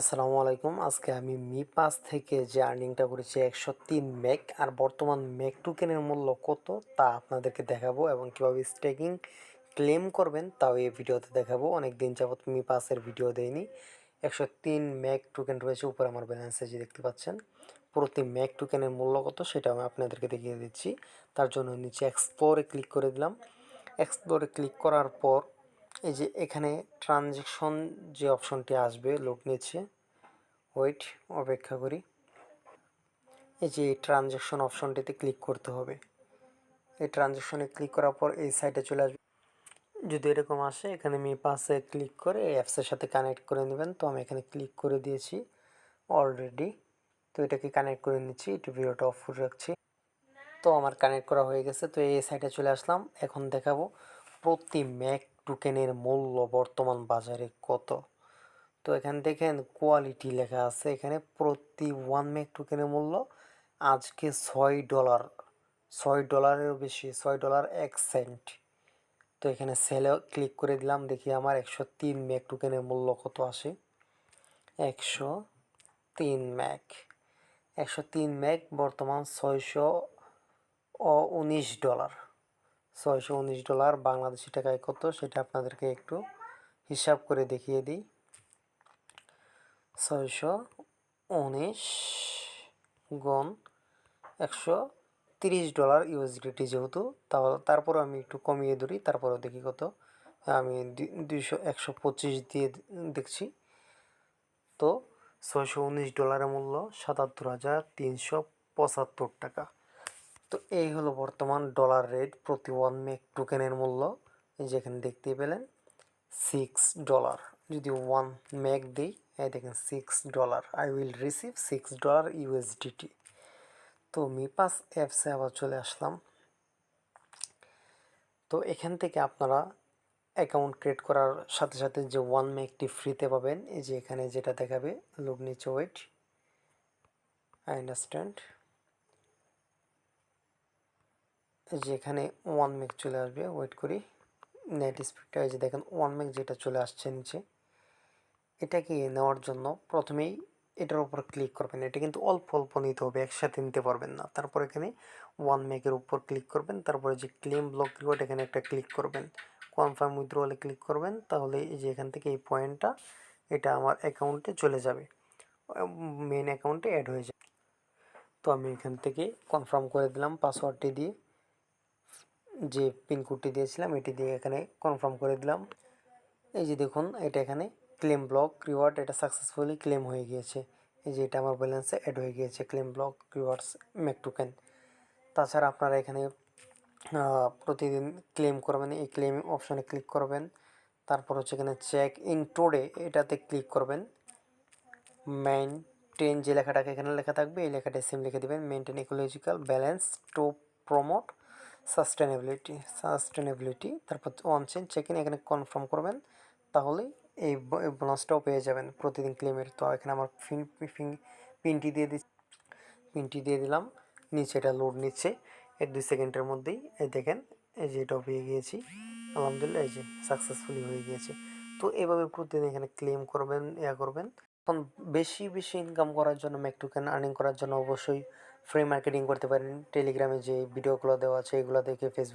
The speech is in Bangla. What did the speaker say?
আসসালামু আলাইকুম। আজকে আমি মি পাস থেকে যে আর্নিংটা করেছি একশো তিন মেক, আর বর্তমান মেক টোকেনের মূল্য কত তা আপনাদেরকে দেখাবো এবং কীভাবে স্টেকিং ক্লেম করবেন তাও এই ভিডিওতে দেখাবো। অনেক দিন যাবৎ মি পাসের ভিডিও দেয়নি একশো তিন মেক টোকেন রয়েছে, উপরে আমার ব্যালেন্সে যে দেখতে পাচ্ছেন। প্রতি মেক টোকেনের মূল্য কত সেটা আমি আপনাদেরকে দেখিয়ে দিচ্ছি। তার জন্য নিচে এক্সপ্লোরে ক্লিক করে দিলাম। এক্সপ্লোরে ক্লিক করার পর এই যে এখানে ট্রানজেকশন যে অপশনটি আসবে লোক নিচ্ছে ওয়েট অপেক্ষা করি। এই যে ট্রানজেকশন অপশনটিতে ক্লিক করতে হবে। এই ট্রানজেকশনে ক্লিক করার পর এই সাইটে চলে আসবে। যদি এরকম আসে, এখানে আমি পাশে ক্লিক করে অ্যাপসের সাথে কানেক্ট করে নেবেন। তো আমি এখানে ক্লিক করে দিয়েছি অলরেডি তো এটাকে কানেক্ট করে নিচ্ছি, একটু ভিডিওটা অফ করে রাখছি। তো আমার কানেক্ট করা হয়ে গেছে। তো এই সাইটে চলে আসলাম। এখন দেখাবো প্রতি ম্যাক টোকেনের মূল্য বর্তমান বাজারে কত? তো এখানে দেখেন কোয়ালিটি লেখা আছে। এখানে প্রতি ওয়ান ম্যাক টোকেনের মূল্য আজকে ছয় ডলার ছয় ডলারেরও বেশি, ছয় ডলার এক সেন্ট তো এখানে সেলে ক্লিক করে দিলাম, দেখি আমার একশো তিন ম্যাক টোকেনের মূল্য কত আসে? একশো তিন ম্যাক একশো তিন ম্যাক বর্তমান ছয়শো ও উনিশ ডলার ছয়শো উনিশ ডলার বাংলাদেশি টাকায় কত সেটা আপনাদেরকে একটু হিসাব করে দেখিয়ে দিই। ছয়শো উনিশ গুণ একশো তিরিশ ডলার ইউএসডিটি যেহেতু তাহলে তারপরে আমি একটু কমিয়ে ধরি, তারপরেও দেখি কত। আমি দুইশো একশো পঁচিশ দিয়ে দেখছি। তো ছয়শো উনিশ ডলারের মূল্য সাতাত্তর হাজার তিনশো পঁচাত্তর টাকা। তো এই হলো বর্তমান ডলার রেট প্রতি ওয়ান মেক টোকেনের মূল্য যেখানে দেখতে পেলেন সিক্স ডলার যদি ওয়ান মেক দিই, এই দেখেন six dollar I will receive six dollar USDT তো মিপাস অ্যাপসে আবার চলে আসলাম। তো এখান থেকে আপনারা অ্যাকাউন্ট ক্রিয়েট করার সাথে সাথে যে ওয়ান মেকটি ফ্রিতে পাবেন, এই যে এখানে যেটা দেখাবে লোক নিচে ওয়েট আই আন্ডারস্ট্যান্ড যে এখানে ওয়ান মেক চলে আসবে ওয়েট করি। নেট স্পিডটা এই যে দেখেন ওয়ান মেক যেটা চলে আসছে নিচে, এটাকে নেওয়ার জন্য প্রথমেই এটার উপর ক্লিক করবেন। এটা কিন্তু অল্প অল্প নিতে হবে, একসাথে নিতে পারবেন না। তারপর এখানে ওয়ান মেকের উপর ক্লিক করবেন, তারপরে যে ক্লেম ব্লক রিওয়ার্ড এখানে একটা ক্লিক করবেন। কনফার্ম উইথড্রলে ক্লিক করবেন, তাহলে এই যে এখান থেকে এই পয়েন্টটা এটা আমার অ্যাকাউন্টে চলে যাবে। মেন অ্যাকাউন্টে অ্যাড হয়ে যাবে। তো আমি এখান থেকে কনফার্ম করে দিলাম পাসওয়ার্ডটি দিয়ে। যে পিনকোডটি দিয়েছিলাম, এটি দিয়ে এখানে কনফার্ম করে দিলাম। এই যে দেখুন, এটা এখানে ক্লেম ব্লক রিওয়ার্ড এটা সাকসেসফুলি ক্লেম হয়ে গিয়েছে। এই যে এটা আমার ব্যালেন্সে অ্যাড হয়ে গিয়েছে ক্লেম ব্লক রিওয়ার্ডস টোকেন তাছাড়া আপনারা এখানে প্রতিদিন ক্লেম করবেন, এই ক্লেম অপশানে ক্লিক করবেন। তারপর হচ্ছে এখানে চেক ইন টোডে এটাতে ক্লিক করবেন। মেনটেন যে লেখাটাকে এখানে লেখা থাকবে, এই লেখাটা সেম লিখে দেবেন maintain ecological balance to promote sustainability sustainability তারপর ওয়ান চেন চেক ইন এখানে কনফার্ম করবেন, তাহলে এই বোনাসটাও পেয়ে যাবেন প্রতিদিন ক্লেমের তো এখানে আমার ফিন পিনটি দিয়ে দিচ্ছি। পিনটি দিয়ে দিলাম, নিচে এটা লোড নিচ্ছে। এর দুই সেকেন্ডের মধ্যেই এই দেখেন, এই যে এটাও পেয়ে গিয়েছি। আলহামদুলিল্লাহ, এই যে সাকসেসফুলি হয়ে গিয়েছে। তো এভাবে প্রতিদিন এখানে ক্লেম করবেন, ইয়া করবেন। এখন বেশি বেশি ইনকাম করার জন্য ম্যাকটুকেন আর্নিং করার জন্য অবশ্যই ফ্রি মার্কেটিং করতে পারেন টেলিগ্রামে যে ভিডিওগুলো দেওয়া আছে এগুলো দেখে ফেসবুক